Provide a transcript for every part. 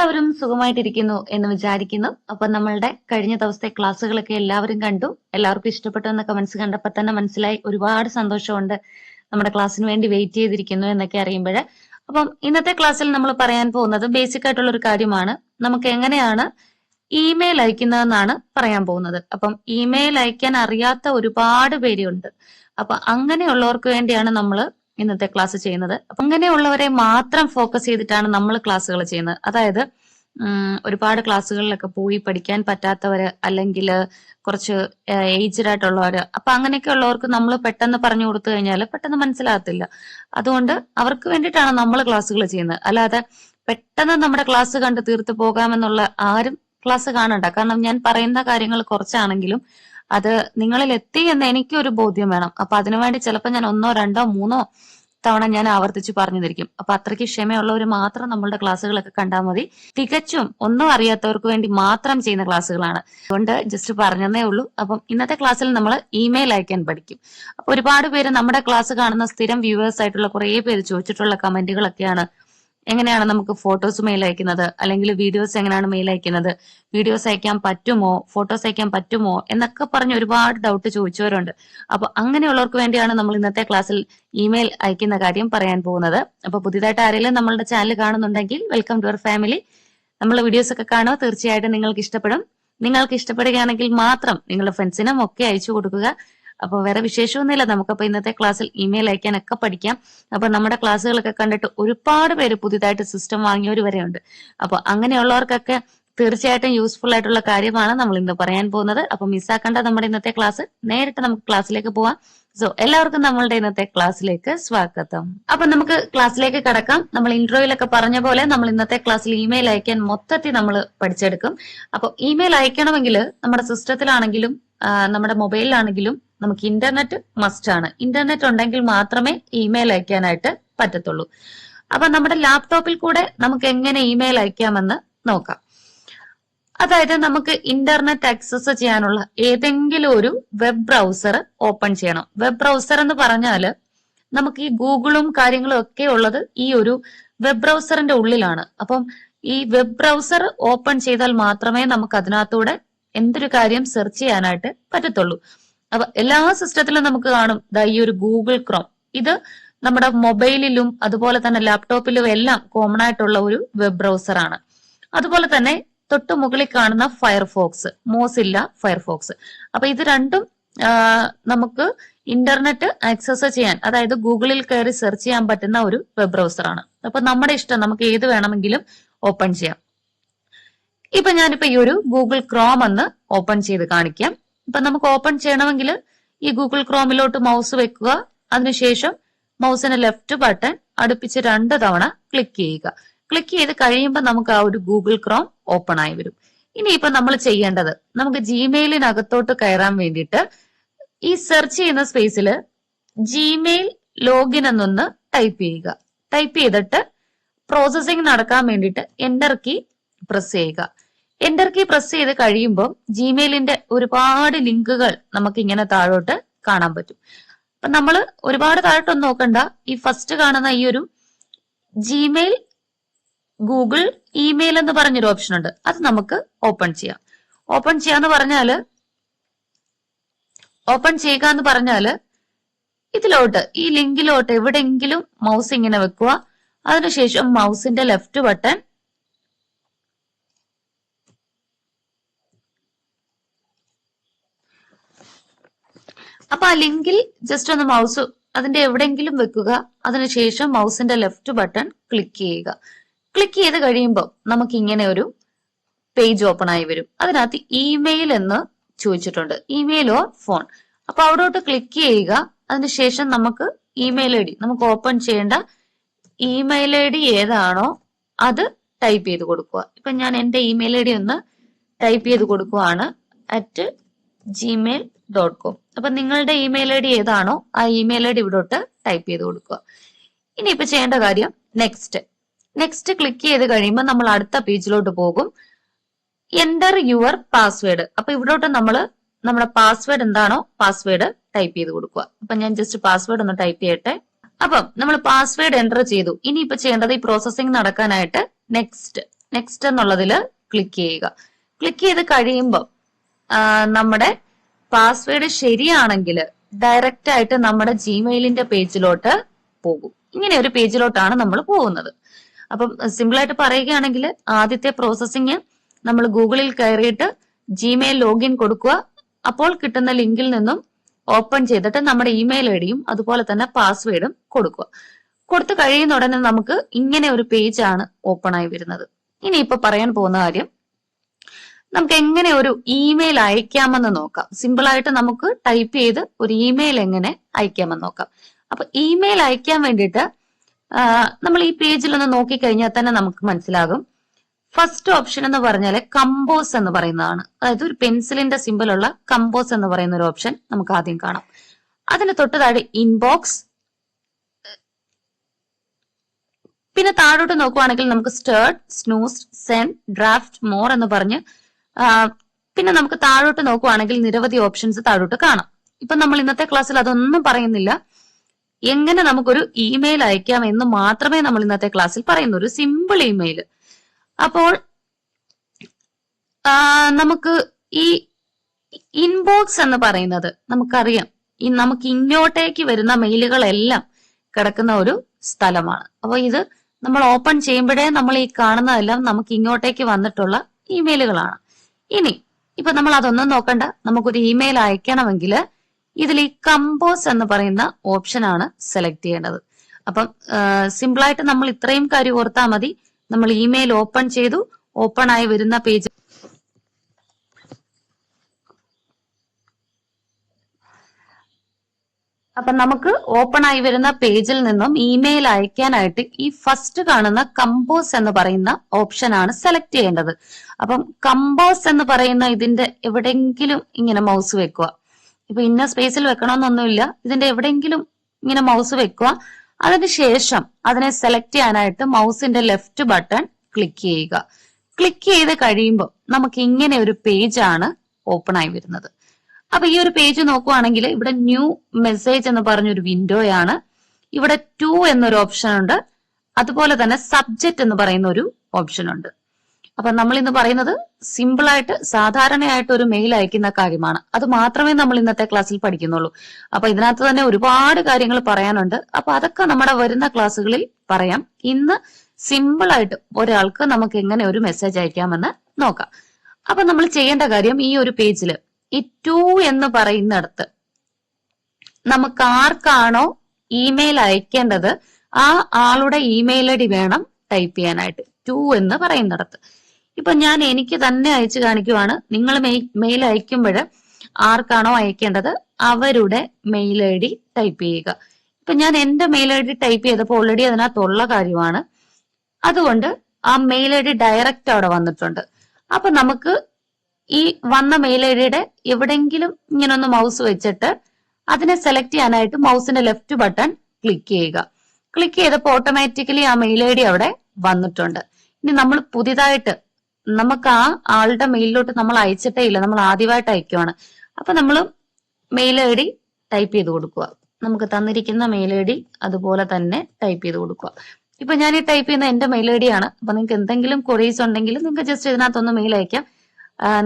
എല്ലാവരും സുഖമായിട്ടിരിക്കുന്നു എന്ന് വിചാരിക്കുന്നു. അപ്പൊ നമ്മളുടെ കഴിഞ്ഞ ദിവസത്തെ ക്ലാസ്സുകളൊക്കെ എല്ലാവരും കണ്ടു. എല്ലാവർക്കും ഇഷ്ടപ്പെട്ടു എന്ന കമന്റ്സ് കണ്ടപ്പോൾ തന്നെ മനസ്സിലായി ഒരുപാട് സന്തോഷമുണ്ട് നമ്മുടെ ക്ലാസ്സിന് വേണ്ടി വെയിറ്റ് ചെയ്തിരിക്കുന്നു എന്നൊക്കെ അറിയുമ്പോൾ. അപ്പം ഇന്നത്തെ ക്ലാസ്സിൽ നമ്മൾ പറയാൻ പോകുന്നത് ബേസിക് ആയിട്ടുള്ള ഒരു കാര്യമാണ്. നമുക്ക് എങ്ങനെയാണ് ഇമെയിൽ അയക്കുന്നതെന്നാണ് പറയാൻ പോകുന്നത്. അപ്പം ഇമെയിൽ അയക്കാൻ അറിയാത്ത ഒരുപാട് പേരുണ്ട്. അപ്പൊ അങ്ങനെയുള്ളവർക്ക് വേണ്ടിയാണ് നമ്മൾ ഇന്നത്തെ ക്ലാസ് ചെയ്യുന്നത്. അപ്പൊ അങ്ങനെയുള്ളവരെ മാത്രം ഫോക്കസ് ചെയ്തിട്ടാണ് നമ്മൾ ക്ലാസ്സുകൾ ചെയ്യുന്നത്. അതായത് ഒരുപാട് ക്ലാസ്സുകളിലൊക്കെ പോയി പഠിക്കാൻ പറ്റാത്തവര് അല്ലെങ്കിൽ കുറച്ച് ഏജ്ഡ് ആയിട്ടുള്ളവര്. അപ്പൊ അങ്ങനെയൊക്കെ ഉള്ളവർക്ക് നമ്മൾ പെട്ടെന്ന് പറഞ്ഞു കൊടുത്തു കഴിഞ്ഞാൽ പെട്ടെന്ന് മനസ്സിലാകത്തില്ല. അതുകൊണ്ട് അവർക്ക് വേണ്ടിയിട്ടാണ് നമ്മൾ ക്ലാസ്സുകൾ ചെയ്യുന്നത്. അല്ലാതെ പെട്ടെന്ന് നമ്മുടെ ക്ലാസ് കണ്ട് തീർത്ത് പോകാമെന്നുള്ള ആരും ക്ലാസ് കാണണ്ട. കാരണം ഞാൻ പറയുന്ന കാര്യങ്ങൾ കുറച്ചാണെങ്കിലും അത് നിങ്ങളിൽ എത്തി എന്ന് എനിക്കൊരു ബോധ്യം വേണം. അപ്പൊ അതിനുവേണ്ടി ചിലപ്പോൾ ഞാൻ ഒന്നോ രണ്ടോ മൂന്നോ തവണ ഞാൻ ആവർത്തിച്ച് പറഞ്ഞു തരിക്കും അപ്പൊ അത്രയ്ക്ക് ക്ഷമയുള്ളവർ മാത്രം നമ്മളുടെ ക്ലാസ്സുകളൊക്കെ കണ്ടാൽ മതി. തികച്ചും ഒന്നും അറിയാത്തവർക്ക് വേണ്ടി മാത്രം ചെയ്യുന്ന ക്ലാസ്സുകളാണ്. അതുകൊണ്ട് ജസ്റ്റ് പറഞ്ഞതേ ഉള്ളൂ. അപ്പം ഇന്നത്തെ ക്ലാസ്സിൽ നമ്മൾ ഇമെയിൽ അയക്കാൻ പഠിക്കും. അപ്പൊ ഒരുപാട് പേര് നമ്മുടെ ക്ലാസ് കാണുന്ന സ്ഥിരം വ്യൂവേഴ്സ് ആയിട്ടുള്ള കുറെ പേര് ചോദിച്ചിട്ടുള്ള കമന്റുകളൊക്കെയാണ് എങ്ങനെയാണ് നമുക്ക് ഫോട്ടോസ് മെയിൽ അയക്കുന്നത്? അല്ലെങ്കിൽ വീഡിയോസ് എങ്ങനെയാണ് മെയിൽ അയക്കുന്നത്? വീഡിയോസ് അയക്കാൻ പറ്റുമോ? ഫോട്ടോസ് അയക്കാൻ പറ്റുമോ? എന്നൊക്കെ പറഞ്ഞ് ഒരുപാട് ഡൗട്ട് ചോദിച്ചവരുണ്ട്. അപ്പൊ അങ്ങനെയുള്ളവർക്ക് വേണ്ടിയാണ് നമ്മൾ ഇന്നത്തെ ക്ലാസ്സിൽ ഇമെയിൽ അയക്കുന്ന കാര്യം പറയാൻ പോകുന്നത്. അപ്പൊ പുതിയതായിട്ട് ആരെങ്കിലും നമ്മളുടെ ചാനൽ കാണുന്നുണ്ടെങ്കിൽ വെൽക്കം ടു അവർ ഫാമിലി നമ്മളെ വീഡിയോസ് ഒക്കെ കാണുക. തീർച്ചയായിട്ടും നിങ്ങൾക്ക് ഇഷ്ടപ്പെടും. നിങ്ങൾക്ക് ഇഷ്ടപ്പെടുകയാണെങ്കിൽ മാത്രം നിങ്ങളുടെ ഫ്രണ്ട്സിനും ഒക്കെ അയച്ചു കൊടുക്കുക. അപ്പൊ വേറെ വിശേഷമൊന്നുമില്ല. നമുക്കപ്പോ ഇന്നത്തെ ക്ലാസ്സിൽ ഇമെയിൽ അയക്കാനൊക്കെ പഠിക്കാം. അപ്പൊ നമ്മുടെ ക്ലാസ്സുകളൊക്കെ കണ്ടിട്ട് ഒരുപാട് പേര് പുതിയതായിട്ട് സിസ്റ്റം വാങ്ങിയവർ വരെ ഉണ്ട് അപ്പൊ അങ്ങനെയുള്ളവർക്കൊക്കെ തീർച്ചയായിട്ടും യൂസ്ഫുൾ ആയിട്ടുള്ള കാര്യമാണ് നമ്മൾ ഇന്ന് പറയാൻ പോകുന്നത്. അപ്പൊ മിസ്സാക്കേണ്ട നമ്മുടെ ഇന്നത്തെ ക്ലാസ് നേരിട്ട് നമുക്ക് ക്ലാസ്സിലേക്ക് പോവാം. സോ എല്ലാവർക്കും നമ്മളുടെ ഇന്നത്തെ ക്ലാസ്സിലേക്ക് സ്വാഗതം. അപ്പൊ നമുക്ക് ക്ലാസ്സിലേക്ക് കടക്കാം. നമ്മൾ ഇൻട്രോയിലൊക്കെ പറഞ്ഞ പോലെ നമ്മൾ ഇന്നത്തെ ക്ലാസ്സിൽ ഇമെയിൽ അയക്കാൻ മൊത്തത്തിൽ നമ്മൾ പഠിച്ചെടുക്കും. അപ്പൊ ഇമെയിൽ അയക്കണമെങ്കിൽ നമ്മുടെ സിസ്റ്റത്തിലാണെങ്കിലും നമ്മുടെ മൊബൈലിലാണെങ്കിലും നമുക്ക് ഇന്റർനെറ്റ് മസ്റ്റ് ആണ്. ഇന്റർനെറ്റ് ഉണ്ടെങ്കിൽ മാത്രമേ ഇമെയിൽ അയക്കാനായിട്ട് പറ്റത്തുള്ളൂ. അപ്പൊ നമ്മുടെ ലാപ്ടോപ്പിൽ കൂടെ നമുക്ക് എങ്ങനെ ഇമെയിൽ അയക്കാമെന്ന് നോക്കാം. അതായത് നമുക്ക് ഇന്റർനെറ്റ് ആക്സസ് ചെയ്യാനുള്ള ഏതെങ്കിലും ഒരു വെബ് ബ്രൗസർ ഓപ്പൺ ചെയ്യണം. വെബ് ബ്രൗസർ എന്ന് പറഞ്ഞാൽ നമുക്ക് ഈ ഗൂഗിളും കാര്യങ്ങളും ഒക്കെ ഉള്ളത് ഈ ഒരു വെബ് ബ്രൗസറിന്റെ ഉള്ളിലാണ്. അപ്പം ഈ വെബ് ബ്രൗസർ ഓപ്പൺ ചെയ്താൽ മാത്രമേ നമുക്ക് അതിനകത്തൂടെ എന്തൊരു കാര്യം സെർച്ച് ചെയ്യാനായിട്ട് പറ്റത്തുള്ളൂ. അപ്പൊ എല്ലാ സിസ്റ്റത്തിലും നമുക്ക് കാണും. ദാ ഈ ഒരു ഗൂഗിൾ ക്രോം ഇത് നമ്മുടെ മൊബൈലിലും അതുപോലെ തന്നെ ലാപ്ടോപ്പിലും എല്ലാം കോമൺ ആയിട്ടുള്ള ഒരു വെബ് ബ്രൗസർ ആണ്. അതുപോലെ തന്നെ തൊട്ട് മുകളിൽ കാണുന്ന ഫയർഫോക്സ് മോസില്ല ഫയർഫോക്സ് അപ്പൊ ഇത് രണ്ടും നമുക്ക് ഇന്റർനെറ്റ് ആക്സസ് ചെയ്യാൻ അതായത് ഗൂഗിളിൽ കയറി സെർച്ച് ചെയ്യാൻ പറ്റുന്ന ഒരു വെബ് ബ്രൗസർ ആണ്. അപ്പൊ നമ്മുടെ ഇഷ്ടം നമുക്ക് ഏത് വേണമെങ്കിലും ഓപ്പൺ ചെയ്യാം. ഇപ്പൊ ഞാനിപ്പോ ഈ ഒരു ഗൂഗിൾ ക്രോം എന്ന് ഓപ്പൺ ചെയ്ത് കാണിക്കാം. ഇപ്പൊ നമുക്ക് ഓപ്പൺ ചെയ്യണമെങ്കിൽ ഈ ഗൂഗിൾ ക്രോമിലോട്ട് മൗസ് വെക്കുക. അതിനുശേഷം മൗസിന്റെ ലെഫ്റ്റ് ബട്ടൺ അടുപ്പിച്ച് രണ്ട് തവണ ക്ലിക്ക് ചെയ്യുക. ക്ലിക്ക് ചെയ്ത് കഴിയുമ്പോൾ നമുക്ക് ആ ഒരു ഗൂഗിൾ ക്രോം ഓപ്പൺ ആയി വരും. ഇനി ഇപ്പൊ നമ്മൾ ചെയ്യേണ്ടത് നമുക്ക് ജിമെയിലിനകത്തോട്ട് കയറാൻ വേണ്ടിയിട്ട് ഈ സെർച്ച് ചെയ്യുന്ന സ്പേസിൽ ജിമെയിൽ ലോഗിൻ എന്നൊന്ന് ടൈപ്പ് ചെയ്യുക. ടൈപ്പ് ചെയ്തിട്ട് പ്രോസസ്സിംഗ് നടക്കാൻ വേണ്ടിയിട്ട് എന്റർ കീ പ്രസ് ചെയ്യുക. എന്റർ കീ പ്രസ് ചെയ്ത് കഴിയുമ്പോൾ ജിമെയിലിന്റെ ഒരുപാട് ലിങ്കുകൾ നമുക്ക് ഇങ്ങനെ താഴോട്ട് കാണാൻ പറ്റും. അപ്പൊ നമ്മൾ ഒരുപാട് താഴോട്ടൊന്നും നോക്കണ്ട. ഈ ഫസ്റ്റ് കാണുന്ന ഈ ഒരു ജിമെയിൽ ഗൂഗിൾ ഇമെയിൽ എന്ന് പറഞ്ഞൊരു ഓപ്ഷൻ ഉണ്ട്. അത് നമുക്ക് ഓപ്പൺ ചെയ്യാം. ഓപ്പൺ ചെയ്യാന്ന് പറഞ്ഞാൽ ഓപ്പൺ ചെയ്യുക എന്ന് പറഞ്ഞാൽ ഇതിലോട്ട് ഈ ലിങ്കിലോട്ട് എവിടെയെങ്കിലും മൗസ് ഇങ്ങനെ വെക്കുക. അതിനുശേഷം മൗസിന്റെ ലെഫ്റ്റ് ബട്ടൺ അപ്പൊ ആ ലിങ്കിൽ ജസ്റ്റ് ഒന്ന് മൗസ് അതിന്റെ എവിടെയെങ്കിലും വെക്കുക. അതിനുശേഷം മൗസിന്റെ ലെഫ്റ്റ് ബട്ടൺ ക്ലിക്ക് ചെയ്യുക. ക്ലിക്ക് ചെയ്ത് കഴിയുമ്പോൾ നമുക്ക് ഇങ്ങനെ ഒരു പേജ് ഓപ്പൺ ആയി വരും. അതിനകത്ത് ഇമെയിൽ എന്ന് ചോദിച്ചിട്ടുണ്ട്. ഇമെയിൽ ഓർ ഫോൺ അപ്പൊ അവിടോട്ട് ക്ലിക്ക് ചെയ്യുക. അതിനുശേഷം നമുക്ക് ഇമെയിൽ ഐ ഡി നമുക്ക് ഓപ്പൺ ചെയ്യേണ്ട ഇമെയിൽ ഐ ഡി ഏതാണോ അത് ടൈപ്പ് ചെയ്ത് കൊടുക്കുക. ഇപ്പൊ ഞാൻ എന്റെ ഇമെയിൽ ഐ ഡി ഒന്ന് ടൈപ്പ് ചെയ്ത് കൊടുക്കുവാണ്. അറ്റ് ജിമെയിൽ ഡോട്ട് കോം അപ്പൊ നിങ്ങളുടെ ഇമെയിൽ ഐ ഡി ഏതാണോ ആ ഇമെയിൽ ഐ ഡി ഇവിടോട്ട് ടൈപ്പ് ചെയ്ത് കൊടുക്കുക. ഇനി ഇപ്പൊ ചെയ്യേണ്ട കാര്യം നെക്സ്റ്റ് നെക്സ്റ്റ് ക്ലിക്ക് ചെയ്ത് കഴിയുമ്പോൾ നമ്മൾ അടുത്ത പേജിലോട്ട് പോകും. എന്റർ യുവർ പാസ്വേഡ് അപ്പൊ ഇവിടോട്ട് നമ്മൾ നമ്മുടെ പാസ്വേഡ് എന്താണോ പാസ്വേഡ് ടൈപ്പ് ചെയ്ത് കൊടുക്കുക. അപ്പൊ ഞാൻ ജസ്റ്റ് പാസ്വേഡ് ഒന്ന് ടൈപ്പ് ചെയ്യട്ടെ. അപ്പം നമ്മൾ പാസ്വേഡ് എന്റർ ചെയ്തു. ഇനി ഇപ്പൊ ചെയ്യേണ്ടത് ഈ പ്രോസസ്സിംഗ് നടക്കാനായിട്ട് നെക്സ്റ്റ് നെക്സ്റ്റ് എന്നുള്ളതിൽ ക്ലിക്ക് ചെയ്യുക. ക്ലിക്ക് ചെയ്ത് കഴിയുമ്പോൾ നമ്മുടെ പാസ്വേഡ് ശരിയാണെങ്കിൽ ഡയറക്റ്റ് ആയിട്ട് നമ്മുടെ ജിമെയിലിന്റെ പേജിലോട്ട് പോകും. ഇങ്ങനെ ഒരു പേജിലോട്ടാണ് നമ്മൾ പോകുന്നത്. അപ്പം സിമ്പിൾ ആയിട്ട് പറയുകയാണെങ്കിൽ ആദ്യത്തെ പ്രോസസ്സിങ് നമ്മൾ ഗൂഗിളിൽ കയറിയിട്ട് ജിമെയിൽ ലോഗിൻ കൊടുക്കുക. അപ്പോൾ കിട്ടുന്ന ലിങ്കിൽ നിന്നും ഓപ്പൺ ചെയ്തിട്ട് നമ്മുടെ ഇമെയിൽ ഐ ഡിയും അതുപോലെ തന്നെ പാസ്വേഡും കൊടുക്കുക. കൊടുത്തു കഴിയുന്ന ഉടനെ നമുക്ക് ഇങ്ങനെ ഒരു പേജാണ് ഓപ്പൺ ആയി വരുന്നത്. ഇനി ഇപ്പൊ പറയാൻ പോകുന്ന കാര്യം നമുക്ക് എങ്ങനെ ഒരു ഇമെയിൽ അയക്കാമെന്ന് നോക്കാം. സിമ്പിൾ ആയിട്ട് നമുക്ക് ടൈപ്പ് ചെയ്ത് ഒരു ഇമെയിൽ എങ്ങനെ അയക്കാമെന്ന് നോക്കാം. അപ്പൊ ഇമെയിൽ അയക്കാൻ വേണ്ടിയിട്ട് നമ്മൾ ഈ പേജിൽ ഒന്ന് നോക്കിക്കഴിഞ്ഞാൽ തന്നെ നമുക്ക് മനസ്സിലാകും. ഫസ്റ്റ് ഓപ്ഷൻ എന്ന് പറഞ്ഞാൽ കമ്പോസ് എന്ന് പറയുന്നതാണ്. അതായത് ഒരു പെൻസിലിന്റെ സിമ്പിൾ ഉള്ള കമ്പോസ് എന്ന് പറയുന്ന ഒരു ഓപ്ഷൻ നമുക്ക് ആദ്യം കാണാം. അതിന് തൊട്ട് താഴെ ഇൻബോക്സ് പിന്നെ താഴോട്ട് നോക്കുവാണെങ്കിൽ നമുക്ക് starred snooze sent draft more എന്ന് പറഞ്ഞ് പിന്നെ നമുക്ക് താഴോട്ട് നോക്കുവാണെങ്കിൽ നിരവധി ഓപ്ഷൻസ് താഴോട്ട് കാണാം. ഇപ്പൊ നമ്മൾ ഇന്നത്തെ ക്ലാസ്സിൽ അതൊന്നും പറയുന്നില്ല. എങ്ങനെ നമുക്കൊരു ഇമെയിൽ അയക്കാം എന്ന് മാത്രമേ നമ്മൾ ഇന്നത്തെ ക്ലാസ്സിൽ പറയുന്നു. ഒരു സിമ്പിൾ ഇമെയിൽ അപ്പോൾ നമുക്ക് ഈ ഇൻബോക്സ് എന്ന് പറയുന്നത് നമുക്കറിയാം. ഈ നമുക്ക് ഇങ്ങോട്ടേക്ക് വരുന്ന മെയിലുകളെല്ലാം കിടക്കുന്ന ഒരു സ്ഥലമാണ്. അപ്പോൾ ഇത് നമ്മൾ ഓപ്പൺ ചെയ്യുമ്പോഴേ നമ്മൾ ഈ കാണുന്നതെല്ലാം നമുക്ക് ഇങ്ങോട്ടേക്ക് വന്നിട്ടുള്ള ഇമെയിലുകളാണ് ഇനി ഇപ്പൊ നമ്മൾ അതൊന്നും നോക്കണ്ട. നമുക്കൊരു ഇമെയിൽ അയക്കണമെങ്കിൽ ഇതിൽ ഈ കമ്പോസ് എന്ന് പറയുന്ന ഓപ്ഷൻ ആണ് സെലക്ട് ചെയ്യേണ്ടത്. അപ്പം സിമ്പിളായിട്ട് നമ്മൾ ഇത്രയും കാര്യം ഓർത്താൽ മതി. നമ്മൾ ഇമെയിൽ ഓപ്പൺ ചെയ്തു. ഓപ്പൺ ആയി വരുന്ന പേജ് അപ്പൊ നമുക്ക് ഓപ്പൺ ആയി വരുന്ന പേജിൽ നിന്നും ഇമെയിൽ അയക്കാനായിട്ട് ഈ ഫസ്റ്റ് കാണുന്ന കമ്പോസ് എന്ന് പറയുന്ന ഓപ്ഷൻ ആണ് സെലക്ട് ചെയ്യേണ്ടത്. അപ്പം കമ്പോസ് എന്ന് പറയുന്ന ഇതിന്റെ എവിടെയെങ്കിലും ഇങ്ങനെ മൗസ് വെക്കുക. ഇപ്പൊ ഇന്ന സ്പേസിൽ വെക്കണമെന്നൊന്നുമില്ല. ഇതിന്റെ എവിടെയെങ്കിലും ഇങ്ങനെ മൗസ് വെക്കുക. അതിനുശേഷം അതിനെ സെലക്ട് ചെയ്യാനായിട്ട് മൗസിന്റെ ലെഫ്റ്റ് ബട്ടൺ ക്ലിക്ക് ചെയ്യുക. ക്ലിക്ക് ചെയ്ത് കഴിയുമ്പോൾ നമുക്ക് ഇങ്ങനെ ഒരു പേജാണ് ഓപ്പൺ ആയി വരുന്നത്. അപ്പൊ ഈ ഒരു പേജ് നോക്കുവാണെങ്കിൽ ഇവിടെ ന്യൂ മെസ്സേജ് എന്ന് പറഞ്ഞൊരു വിൻഡോയാണ് ഇവിടെ ടു എന്നൊരു ഓപ്ഷൻ ഉണ്ട്. അതുപോലെ തന്നെ സബ്ജക്റ്റ് എന്ന് പറയുന്ന ഒരു ഓപ്ഷൻ ഉണ്ട്. അപ്പൊ നമ്മൾ ഇന്ന് പറയുന്നത് സിമ്പിൾ ആയിട്ട് സാധാരണയായിട്ട് ഒരു മെയിൽ അയക്കുന്ന കാര്യമാണ്. അത് മാത്രമേ നമ്മൾ ഇന്നത്തെ ക്ലാസ്സിൽ പഠിക്കുന്നുള്ളൂ. അപ്പൊ ഇതിനകത്ത് തന്നെ ഒരുപാട് കാര്യങ്ങൾ പറയാനുണ്ട്. അപ്പൊ അതൊക്കെ നമ്മുടെ വരുന്ന ക്ലാസ്സുകളിൽ പറയാം. ഇന്ന് സിമ്പിൾ ആയിട്ട് ഒരാൾക്ക് നമുക്ക് എങ്ങനെ ഒരു മെസ്സേജ് അയക്കാമെന്ന് നോക്കാം. അപ്പൊ നമ്മൾ ചെയ്യേണ്ട കാര്യം ഈ ഒരു പേജിൽ ടു എന്ന് പറയുന്നിടത്ത്. നമുക്ക് ആർക്കാണോ ഇമെയിൽ അയക്കേണ്ടത്? ആ ആളുടെ ഇമെയിൽ ഐ ഡി വേണം ടൈപ്പ് ചെയ്യാനായിട്ട്. ടു എന്ന് പറയുന്നിടത്ത്. ഇപ്പൊ ഞാൻ എനിക്ക് തന്നെ അയച്ചു കാണിക്കുവാണ്. നിങ്ങൾ മെയിൽ അയക്കുമ്പോൾ ആർക്കാണോ അയക്കേണ്ടത്? അവരുടെ മെയിൽ ഐ ഡി ടൈപ്പ് ചെയ്യുക. ഇപ്പൊ ഞാൻ എന്റെ മെയിൽ ഐ ഡി ടൈപ്പ് ചെയ്തപ്പോൾ ഓൾറെഡി അതിനകത്തുള്ള കാര്യമാണ്. അതുകൊണ്ട് ആ മെയിൽ ഐ ഡി ഡയറക്റ്റ് അവിടെ വന്നിട്ടുണ്ട്. അപ്പൊ നമുക്ക് ഈ വന്ന മെയിൽ ഐ ഡിയുടെ എവിടെങ്കിലും ഇങ്ങനെ ഒന്ന് മൗസ് വെച്ചിട്ട് അതിനെ സെലക്ട് ചെയ്യാനായിട്ട് മൗസിന്റെ ലെഫ്റ്റ് ബട്ടൺ ക്ലിക്ക് ചെയ്യുക. ക്ലിക്ക് ചെയ്തപ്പോൾ ഓട്ടോമാറ്റിക്കലി ആ മെയിൽ ഐ ഡി അവിടെ വന്നിട്ടുണ്ട്. ഇനി നമ്മൾ പുതിയതായിട്ട് നമുക്ക് ആ ആളുടെ മെയിലിലോട്ട് നമ്മൾ അയച്ചിട്ടേ ഇല്ല. നമ്മൾ ആദ്യമായിട്ട് അയക്കുവാണ്. അപ്പൊ നമ്മൾ മെയിൽ ഐ ഡി ടൈപ്പ് ചെയ്ത് കൊടുക്കുക. നമുക്ക് തന്നിരിക്കുന്ന മെയിൽ ഐ ഡി അതുപോലെ തന്നെ ടൈപ്പ് ചെയ്ത് കൊടുക്കുക. ഇപ്പൊ ഞാൻ ഈ ടൈപ്പ് ചെയ്യുന്ന എന്റെ മെയിൽ ഐ ഡി ആണ് അപ്പൊ നിങ്ങൾക്ക് എന്തെങ്കിലും ക്വറീസ് ഉണ്ടെങ്കിൽ നിങ്ങൾക്ക് ജസ്റ്റ് ഇതിനകത്തൊന്ന് മെയിൽ അയക്കാം.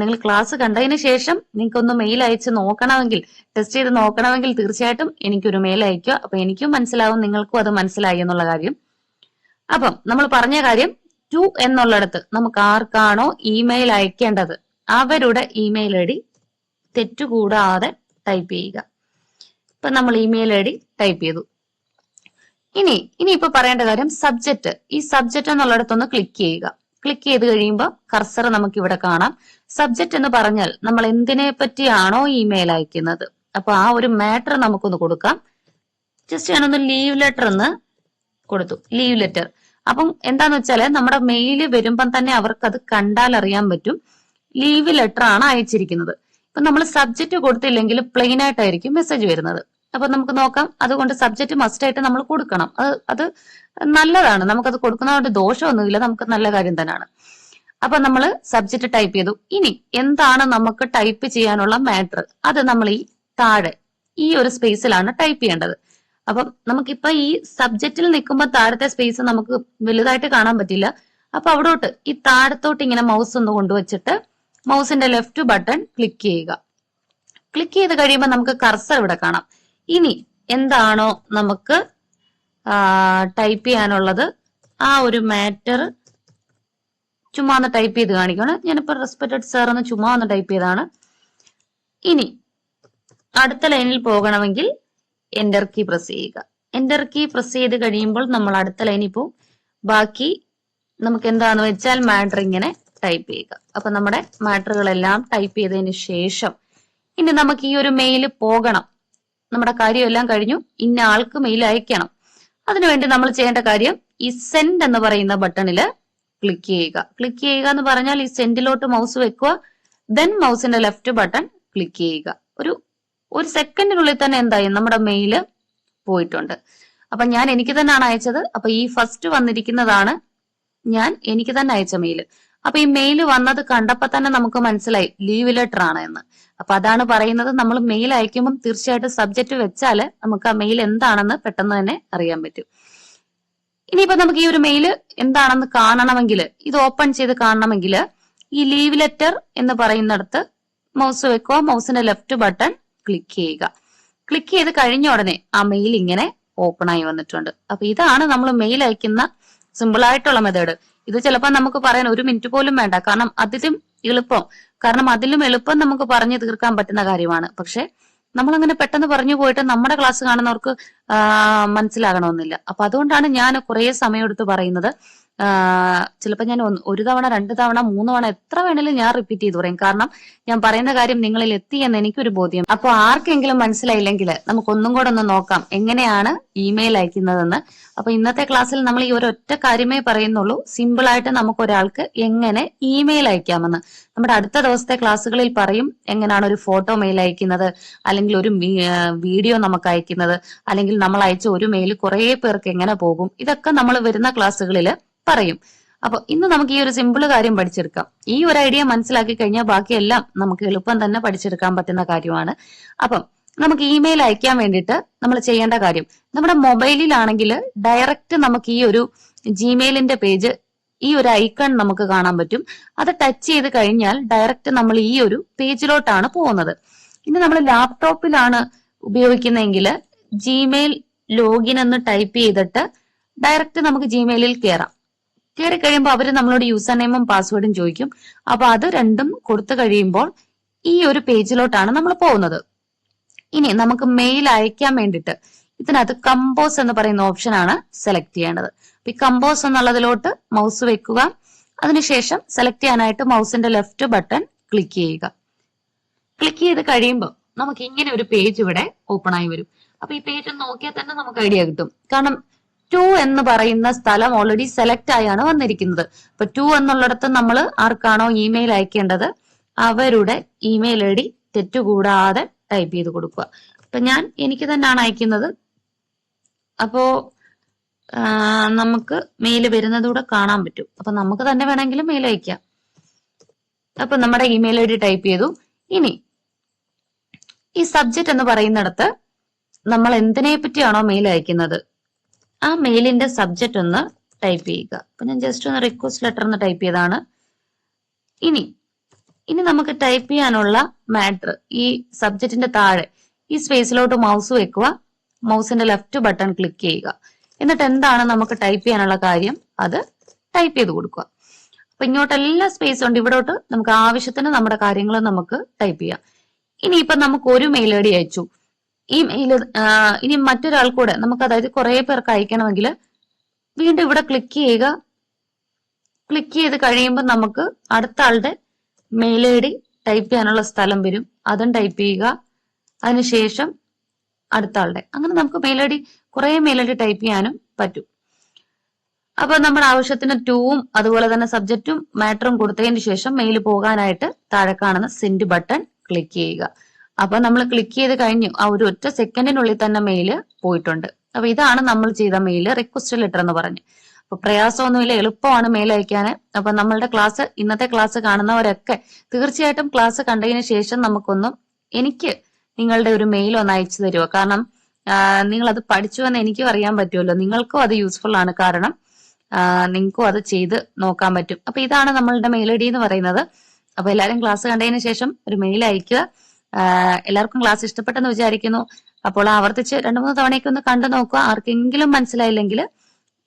നിങ്ങൾ ക്ലാസ് കണ്ടതിന് ശേഷം നിങ്ങൾക്ക് ഒന്ന് മെയിൽ അയച്ച് നോക്കണമെങ്കിൽ ടെസ്റ്റ് ചെയ്ത് നോക്കണമെങ്കിൽ തീർച്ചയായിട്ടും എനിക്കൊരു മെയിൽ അയക്കുക അപ്പൊ എനിക്കും മനസ്സിലാവും നിങ്ങൾക്കും അത് മനസ്സിലായി എന്നുള്ള കാര്യം. അപ്പം നമ്മൾ പറഞ്ഞ കാര്യം ടു എന്നുള്ളിടത്ത് നമുക്ക് ആർക്കാണോ ഇമെയിൽ അയക്കേണ്ടത്? അവരുടെ ഇമെയിൽ ഐ ഡി തെറ്റുകൂടാതെ ടൈപ്പ് ചെയ്യുക. ഇപ്പൊ നമ്മൾ ഇമെയിൽ ഐ ഡി ടൈപ്പ് ചെയ്തു. ഇനി ഇനി ഇപ്പൊ പറയേണ്ട കാര്യം സബ്ജക്റ്റ് ഈ സബ്ജക്റ്റ് എന്നുള്ളിടത്തൊന്ന് ക്ലിക്ക് ചെയ്യുക. ക്ലിക്ക് ചെയ്ത് കഴിയുമ്പോൾ കർസർ നമുക്ക് ഇവിടെ കാണാം. സബ്ജക്റ്റ് എന്ന് പറഞ്ഞാൽ നമ്മൾ എന്തിനെ പറ്റിയാണോ ഇമെയിൽ അയക്കുന്നത്. അപ്പൊ ആ ഒരു മാറ്റർ നമുക്കൊന്ന് കൊടുക്കാം. ജസ്റ്റ് ഞാനൊന്ന് ലീവ് ലെറ്റർ എന്ന് കൊടുത്തു. ലീവ് ലെറ്റർ അപ്പം എന്താന്ന് വെച്ചാൽ നമ്മുടെ മെയിൽ വരുമ്പം തന്നെ അവർക്ക് അത് കണ്ടാൽ അറിയാൻ പറ്റും. ലീവ് ലെറ്റർ ആണ് അയച്ചിരിക്കുന്നത്. ഇപ്പൊ നമ്മൾ സബ്ജക്റ്റ് കൊടുത്തില്ലെങ്കിൽ പ്ലെയിൻ ആയിട്ടായിരിക്കും മെസ്സേജ് വരുന്നത്. അപ്പൊ നമുക്ക് നോക്കാം. അതുകൊണ്ട് സബ്ജക്റ്റ് മസ്റ്റ് ആയിട്ട് നമ്മൾ കൊടുക്കണം. അത് അത് നല്ലതാണ്. നമുക്കത് കൊടുക്കുന്നതുകൊണ്ട് ദോഷമൊന്നുമില്ല. നമുക്ക് നല്ല കാര്യം തന്നെയാണ് അപ്പൊ നമ്മൾ സബ്ജക്റ്റ് ടൈപ്പ് ചെയ്തു. ഇനി എന്താണ് നമുക്ക് ടൈപ്പ് ചെയ്യാനുള്ള മാറ്റർ അത് നമ്മൾ ഈ താഴെ ഈ ഒരു സ്പേസിലാണ് ടൈപ്പ് ചെയ്യേണ്ടത്. അപ്പം നമുക്കിപ്പൊ ഈ സബ്ജക്റ്റിൽ നിൽക്കുമ്പോൾ താഴത്തെ സ്പേസ് നമുക്ക് വലുതായിട്ട് കാണാൻ പറ്റില്ല. അപ്പൊ അവിടോട്ട് ഈ താഴത്തോട്ട് ഇങ്ങനെ മൗസ് ഒന്ന് കൊണ്ടുവച്ചിട്ട് മൗസിന്റെ ലെഫ്റ്റ് ബട്ടൺ ക്ലിക്ക് ചെയ്യുക. ക്ലിക്ക് ചെയ്ത് കഴിയുമ്പോൾ നമുക്ക് കർസർ ഇവിടെ കാണാം. ഇനി എന്താണോ നമുക്ക് ടൈപ്പ് ചെയ്യാനുള്ളത് ആ ഒരു മാറ്റർ ചുമ്മാ ഒന്ന് ടൈപ്പ് ചെയ്ത് കാണിക്കണം ഞാനിപ്പോ റെസ്പെക്റ്റഡ് സാർ എന്ന് ചുമ്മാ ഒന്ന് ടൈപ്പ് ചെയ്താണ്. ഇനി അടുത്ത ലൈനിൽ പോകണമെങ്കിൽ എന്റർ കീ പ്രസ് ചെയ്യുക. എന്റർ കീ പ്രസ് ചെയ്ത് കഴിയുമ്പോൾ നമ്മൾ അടുത്ത ലൈനിൽ പോകും ബാക്കി നമുക്ക് എന്താന്ന് വെച്ചാൽ മാറ്റർ ഇങ്ങനെ ടൈപ്പ് ചെയ്യുക. അപ്പൊ നമ്മുടെ മാറ്ററുകളെല്ലാം ടൈപ്പ് ചെയ്തതിന് ശേഷം ഇനി നമുക്ക് ഈ ഒരു മെയിൽ പോകണം. നമ്മുടെ കാര്യമെല്ലാം കഴിഞ്ഞു. ഇന്ന ആൾക്ക് മെയിൽ അയക്കണം. അതിനുവേണ്ടി നമ്മൾ ചെയ്യേണ്ട കാര്യം ഈ സെൻഡ് എന്ന് പറയുന്ന ബട്ടണിൽ ക്ലിക്ക് ചെയ്യുക. ക്ലിക്ക് ചെയ്യുക എന്ന് പറഞ്ഞാൽ ഈ സെൻഡിലോട്ട് മൗസ് വെക്കുക. ദെൻ മൗസിന്റെ ലെഫ്റ്റ് ബട്ടൺ ക്ലിക്ക് ചെയ്യുക. ഒരു ഒരു സെക്കൻഡിനുള്ളിൽ തന്നെ എന്തായി? നമ്മുടെ മെയിൽ പോയിട്ടുണ്ട്. അപ്പൊ ഞാൻ എനിക്ക് തന്നെയാണ് അയച്ചത്. അപ്പൊ ഈ ഫസ്റ്റ് വന്നിരിക്കുന്നതാണ് ഞാൻ എനിക്ക് തന്നെ അയച്ച മെയിൽ അപ്പൊ ഈ മെയിൽ വന്നത് കണ്ടപ്പോ തന്നെ നമുക്ക് മനസ്സിലായി ലീവ് ലെറ്റർ ആണ് എന്ന്. അപ്പൊ അതാണ് പറയുന്നത്. നമ്മൾ മെയിൽ അയക്കുമ്പോൾ തീർച്ചയായിട്ടും സബ്ജക്ട് വെച്ചാൽ നമുക്ക് ആ മെയിൽ എന്താണെന്ന് പെട്ടെന്ന് തന്നെ അറിയാൻ പറ്റും. ഇനിയിപ്പോ നമുക്ക് ഈ ഒരു മെയിൽ എന്താണെന്ന് കാണണമെങ്കിൽ ഇത് ഓപ്പൺ ചെയ്ത് കാണണമെങ്കിൽ ഈ ലീവ് ലെറ്റർ എന്ന് പറയുന്നിടത്ത് മൗസ് വെക്കുക. മൗസിന്റെ ലെഫ്റ്റ് ബട്ടൺ ക്ലിക്ക് ചെയ്യുക. ക്ലിക്ക് ചെയ്ത് കഴിഞ്ഞ ഉടനെ ആ മെയിൽ ഇങ്ങനെ ഓപ്പൺ ആയി വന്നിട്ടുണ്ട്. അപ്പൊ ഇതാണ് നമ്മൾ മെയിൽ അയക്കുന്ന സിമ്പിൾ ആയിട്ടുള്ള മെത്തേഡ് ഇത് ചിലപ്പോൾ നമുക്ക് പറയാൻ ഒരു മിനിറ്റ് പോലും വേണ്ട. കാരണം അതിലും എളുപ്പം. കാരണം അതിലും എളുപ്പം നമുക്ക് പറഞ്ഞു തീർക്കാൻ പറ്റുന്ന കാര്യമാണ്. പക്ഷെ നമ്മൾ അങ്ങനെ പെട്ടെന്ന് പറഞ്ഞു പോയിട്ട് നമ്മുടെ ക്ലാസ് കാണുന്നവർക്ക് മനസ്സിലാകണമെന്നില്ല. അപ്പൊ അതുകൊണ്ടാണ് ഞാൻ കുറേ സമയം എടുത്ത് പറയുന്നത്. ചിലപ്പോൾ ഞാൻ ഒരു തവണ രണ്ട് തവണ മൂന്ന് തവണ എത്ര വേണേലും ഞാൻ റിപ്പീറ്റ് ചെയ്ത് പറയും. കാരണം ഞാൻ പറയുന്ന കാര്യം നിങ്ങളിൽ എത്തി എന്ന് എനിക്കൊരു ബോധ്യം. അപ്പോൾ ആർക്കെങ്കിലും മനസ്സിലായില്ലെങ്കിൽ നമുക്ക് ഒന്നും കൂടെ ഒന്ന് നോക്കാം എങ്ങനെയാണ് ഇമെയിൽ അയക്കുന്നതെന്ന്. അപ്പൊ ഇന്നത്തെ ക്ലാസ്സിൽ നമ്മൾ ഈ ഒരു ഒറ്റ കാര്യമേ പറയുന്നുള്ളൂ. സിമ്പിൾ ആയിട്ട് നമുക്ക് ഒരാൾക്ക് എങ്ങനെ ഇമെയിൽ അയക്കാമെന്ന്. നമ്മുടെ അടുത്ത ദിവസത്തെ ക്ലാസ്സുകളിൽ പറയും എങ്ങനെയാണ് ഒരു ഫോട്ടോ മെയിൽ അയക്കുന്നത് അല്ലെങ്കിൽ ഒരു വീഡിയോ നമുക്ക് അയക്കുന്നത് അല്ലെങ്കിൽ നമ്മൾ അയച്ച ഒരു മെയിൽ കുറെ പേർക്ക് എങ്ങനെ പോകും. ഇതൊക്കെ നമ്മൾ വരുന്ന ക്ലാസ്സുകളിൽ പറയും. അപ്പൊ ഇന്ന് നമുക്ക് ഈ ഒരു സിമ്പിൾ കാര്യം പഠിച്ചെടുക്കാം. ഈ ഒരു ഐഡിയ മനസ്സിലാക്കി കഴിഞ്ഞാൽ ബാക്കിയെല്ലാം നമുക്ക് എളുപ്പം തന്നെ പഠിച്ചെടുക്കാൻ പറ്റുന്ന കാര്യമാണ്. അപ്പം നമുക്ക് ഇമെയിൽ അയക്കാൻ വേണ്ടിയിട്ട് നമ്മൾ ചെയ്യേണ്ട കാര്യം നമ്മുടെ മൊബൈലിലാണെങ്കിൽ ഡയറക്റ്റ് നമുക്ക് ഈ ഒരു ജിമെയിലിന്റെ പേജ് ഈ ഒരു ഐക്കൺ നമുക്ക് കാണാൻ പറ്റും. അത് ടച്ച് ചെയ്ത് കഴിഞ്ഞാൽ ഡയറക്റ്റ് നമ്മൾ ഈ ഒരു പേജിലോട്ടാണ് പോകുന്നത്. ഇനി നമ്മൾ ലാപ്ടോപ്പിലാണ് ഉപയോഗിക്കുന്നതെങ്കിൽ ജിമെയിൽ ലോഗിൻ എന്ന് ടൈപ്പ് ചെയ്തിട്ട് ഡയറക്റ്റ് നമുക്ക് ജിമെയിലിൽ കയറാം കയറി കഴിയുമ്പോൾ അവർ നമ്മളോട് യൂസർ നെയിമും പാസ്വേഡും ചോദിക്കും. അപ്പൊ അത് രണ്ടും കൊടുത്തു കഴിയുമ്പോൾ ഈ ഒരു പേജിലോട്ടാണ് നമ്മൾ പോകുന്നത്. ഇനി നമുക്ക് മെയിൽ അയക്കാൻ വേണ്ടിയിട്ട് ഇതിനകത്ത് കമ്പോസ് എന്ന് പറയുന്ന ഓപ്ഷൻ ആണ് സെലക്ട് ചെയ്യേണ്ടത്. അപ്പൊ ഈ കമ്പോസ് എന്നുള്ളതിലോട്ട് മൗസ് വെക്കുക. അതിനുശേഷം സെലക്ട് ചെയ്യാനായിട്ട് മൗസിന്റെ ലെഫ്റ്റ് ബട്ടൺ ക്ലിക്ക് ചെയ്യുക. ക്ലിക്ക് ചെയ്ത് കഴിയുമ്പോൾ നമുക്ക് ഇങ്ങനെ ഒരു പേജ് ഇവിടെ ഓപ്പൺ ആയി വരും. അപ്പൊ ഈ പേജ് നോക്കിയാൽ തന്നെ നമുക്ക് ഐഡിയ കിട്ടും. കാരണം ടു എന്ന് പറയുന്ന സ്ഥലം ഓൾറെഡി സെലക്ട് ആയാണ് വന്നിരിക്കുന്നത്. അപ്പൊ ടു എന്നുള്ളിടത്ത് നമ്മൾ ആർക്കാണോ ഇമെയിൽ അയക്കേണ്ടത്? അവരുടെ ഇമെയിൽ ഐ ഡി തെറ്റുകൂടാതെ ടൈപ്പ് ചെയ്ത് കൊടുക്കുക. അപ്പൊ ഞാൻ എനിക്ക് തന്നെയാണ് അയക്കുന്നത്. അപ്പോ നമുക്ക് മെയിൽ വരുന്നത് കൂടെ കാണാൻ പറ്റും. അപ്പൊ നമുക്ക് തന്നെ വേണമെങ്കിലും മെയിൽ അയക്കാം. അപ്പൊ നമ്മുടെ ഇമെയിൽ ഐ ഡി ടൈപ്പ് ചെയ്തു. ഇനി ഈ സബ്ജക്റ്റ് എന്ന് പറയുന്നിടത്ത് നമ്മൾ എന്തിനെ പറ്റിയാണോ മെയിൽ അയക്കുന്നത്? ആ മെയിലിന്റെ സബ്ജക്റ്റ് ഒന്ന് ടൈപ്പ് ചെയ്യുക. അപ്പൊ ഞാൻ ജസ്റ്റ് ഒന്ന് റിക്വസ്റ്റ് ലെറ്റർ എന്ന് ടൈപ്പ് ചെയ്താണ് ഇനി ഇനി നമുക്ക് ടൈപ്പ് ചെയ്യാനുള്ള മാറ്റർ ഈ സബ്ജക്റ്റിന്റെ താഴെ ഈ സ്പേസിലോട്ട് മൗസ് വെക്കുക. മൗസിന്റെ ലെഫ്റ്റ് ബട്ടൺ ക്ലിക്ക് ചെയ്യുക. എന്നിട്ട് എന്താണ് നമുക്ക് ടൈപ്പ് ചെയ്യാനുള്ള കാര്യം? അത് ടൈപ്പ് ചെയ്ത് കൊടുക്കുക. അപ്പൊ ഇങ്ങോട്ട് എല്ലാ സ്പേസും ഉണ്ട്. ഇവിടോട്ട് നമുക്ക് ആവശ്യത്തിന് നമ്മുടെ കാര്യങ്ങൾ നമുക്ക് ടൈപ്പ് ചെയ്യാം. ഇനി ഇനിയിപ്പൊ നമുക്ക് ഒരു മെയിൽ ഐ ഡി അയച്ചു. ഈ മെയിൽ ഇനി മറ്റൊരാൾ കൂടെ നമുക്ക് അതായത് കുറെ പേർക്ക് അയക്കണമെങ്കിൽ വീണ്ടും ഇവിടെ ക്ലിക്ക് ചെയ്യുക. ക്ലിക്ക് ചെയ്ത് കഴിയുമ്പോൾ നമുക്ക് അടുത്ത ആളുടെ മെയിൽ ഐ ഡി ടൈപ്പ് ചെയ്യാനുള്ള സ്ഥലം വരും. അതും ടൈപ്പ് ചെയ്യുക. അതിനുശേഷം അടുത്ത ആളുടെ. അങ്ങനെ നമുക്ക് മെയിൽ ഐ ഡി കുറെ മെയിൽ ഐ ഡി ടൈപ്പ് ചെയ്യാനും പറ്റും. അപ്പൊ നമ്മുടെ ആവശ്യത്തിന് ടൂവും അതുപോലെ തന്നെ സബ്ജക്റ്റും മാറ്ററും കൊടുത്തതിന് ശേഷം മെയിൽ പോകാനായിട്ട് താഴെ കാണുന്ന സെൻഡ് ബട്ടൺ ക്ലിക്ക് ചെയ്യുക. അപ്പൊ നമ്മൾ ക്ലിക്ക് ചെയ്ത് കഴിഞ്ഞു. ആ ഒരു ഒറ്റ സെക്കൻഡിനുള്ളിൽ തന്നെ മെയിൽ പോയിട്ടുണ്ട്. അപ്പൊ ഇതാണ് നമ്മൾ ചെയ്ത മെയിൽ റിക്വസ്റ്റ് ലെറ്റർ എന്ന് പറഞ്ഞു. അപ്പൊ പ്രയാസമൊന്നുമില്ല എളുപ്പമാണ് മെയിൽ അയക്കാൻ അപ്പൊ നമ്മളുടെ ക്ലാസ് ഇന്നത്തെ ക്ലാസ് കാണുന്നവരൊക്കെ തീർച്ചയായിട്ടും ക്ലാസ് കണ്ടതിന് ശേഷം നമുക്കൊന്നും എനിക്ക് നിങ്ങളുടെ ഒരു മെയിൽ ഒന്ന് അയച്ചു തരുമോ കാരണം നിങ്ങൾ അത് പഠിച്ചു എന്ന് എനിക്കും അറിയാൻ പറ്റുമല്ലോ നിങ്ങൾക്കും അത് യൂസ്ഫുൾ ആണ്. കാരണം നിങ്ങൾക്കും അത് ചെയ്ത് നോക്കാൻ പറ്റും. അപ്പൊ ഇതാണ് നമ്മളുടെ മെയിൽ ഐ ഡി എന്ന് പറയുന്നത്. അപ്പൊ എല്ലാവരും ക്ലാസ് കണ്ടതിന് ശേഷം ഒരു മെയിൽ അയക്കുക. എല്ലാവർക്കും ക്ലാസ് ഇഷ്ടപ്പെട്ടെന്ന് വിചാരിക്കുന്നു. അപ്പോൾ ആവർത്തിച്ച് രണ്ടു മൂന്ന് തവണയൊക്കെ ഒന്ന് കണ്ടു നോക്കുക. ആർക്കെങ്കിലും മനസ്സിലായില്ലെങ്കിൽ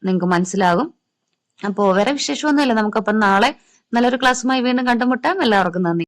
നിങ്ങൾക്ക് മനസ്സിലാകും. അപ്പോൾ വേറെ വിശേഷമൊന്നുമില്ല. നമുക്കപ്പം നാളെ നല്ലൊരു ക്ലാസ്സുമായി വീണ്ടും കണ്ടുമുട്ടാം. എല്ലാവർക്കും നന്ദി.